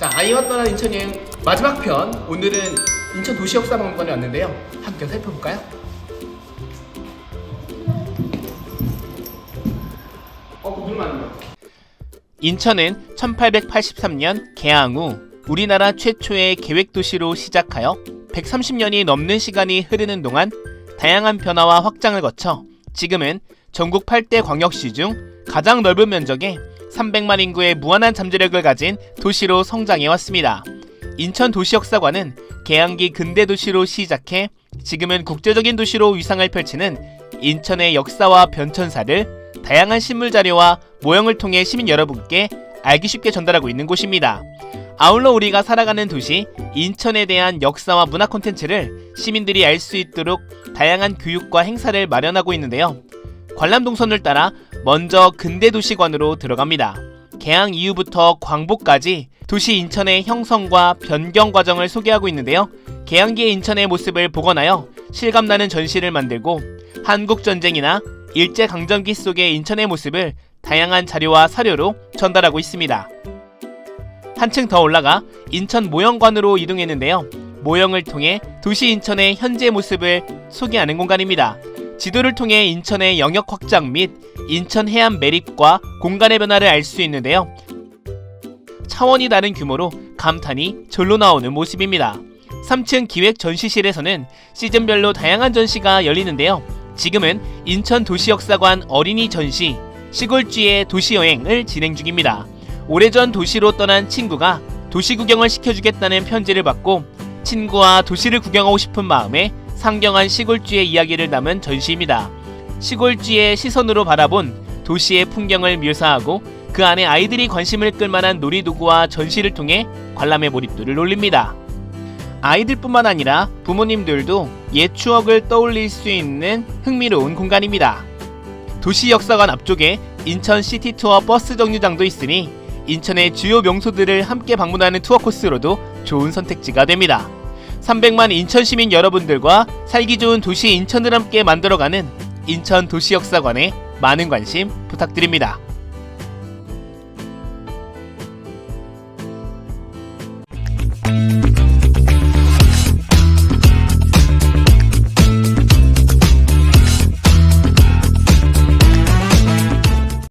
자, 아이와 떠난 인천 여행 마지막 편. 오늘은 인천 도시역사박물관에 왔는데요. 함께 살펴볼까요? 어. 인천은 1883년 개항 후 우리나라 최초의 계획도시로 시작하여 130년이 넘는 시간이 흐르는 동안 다양한 변화와 확장을 거쳐 지금은 전국 8대 광역시 중 가장 넓은 면적에 300만 인구의 무한한 잠재력을 가진 도시로 성장해 왔습니다. 인천 도시역사관은 개항기 근대 도시로 시작해 지금은 국제적인 도시로 위상을 펼치는 인천의 역사와 변천사를 다양한 신물 자료와 모형을 통해 시민 여러분께 알기 쉽게 전달하고 있는 곳입니다. 아울러 우리가 살아가는 도시 인천에 대한 역사와 문화 콘텐츠를 시민들이 알 수 있도록 다양한 교육과 행사를 마련하고 있는데요. 관람 동선을 따라 먼저 근대 도시관으로 들어갑니다. 개항 이후부터 광복까지 도시 인천의 형성과 변경 과정을 소개하고 있는데요. 개항기의 인천의 모습을 복원하여 실감나는 전시를 만들고 한국 전쟁이나 일제 강점기 속의 인천의 모습을 다양한 자료와 사료로 전달하고 있습니다. 한층 더 올라가 인천 모형관으로 이동했는데요. 모형을 통해 도시 인천의 현재 모습을 소개하는 공간입니다. 지도를 통해 인천의 영역 확장 및 인천 해안 매립과 공간의 변화를 알 수 있는데요. 차원이 다른 규모로 감탄이 절로 나오는 모습입니다. 3층 기획 전시실에서는 시즌별로 다양한 전시가 열리는데요. 지금은 인천 도시역사관 어린이 전시 시골쥐의 도시여행을 진행 중입니다. 오래전 도시로 떠난 친구가 도시 구경을 시켜주겠다는 편지를 받고 친구와 도시를 구경하고 싶은 마음에 상경한 시골쥐의 이야기를 담은 전시입니다. 시골쥐의 시선으로 바라본 도시의 풍경을 묘사하고 그 안에 아이들이 관심을 끌만한 놀이도구와 전시를 통해 관람의 몰입도를 올립니다. 아이들뿐만 아니라 부모님들도 옛 추억을 떠올릴 수 있는 흥미로운 공간입니다. 도시 역사관 앞쪽에 인천 시티 투어 버스 정류장도 있으니 인천의 주요 명소들을 함께 방문하는 투어 코스로도 좋은 선택지가 됩니다. 300만 인천 시민 여러분들과 살기 좋은 도시 인천을 함께 만들어가는 인천 도시 역사관에 많은 관심 부탁드립니다.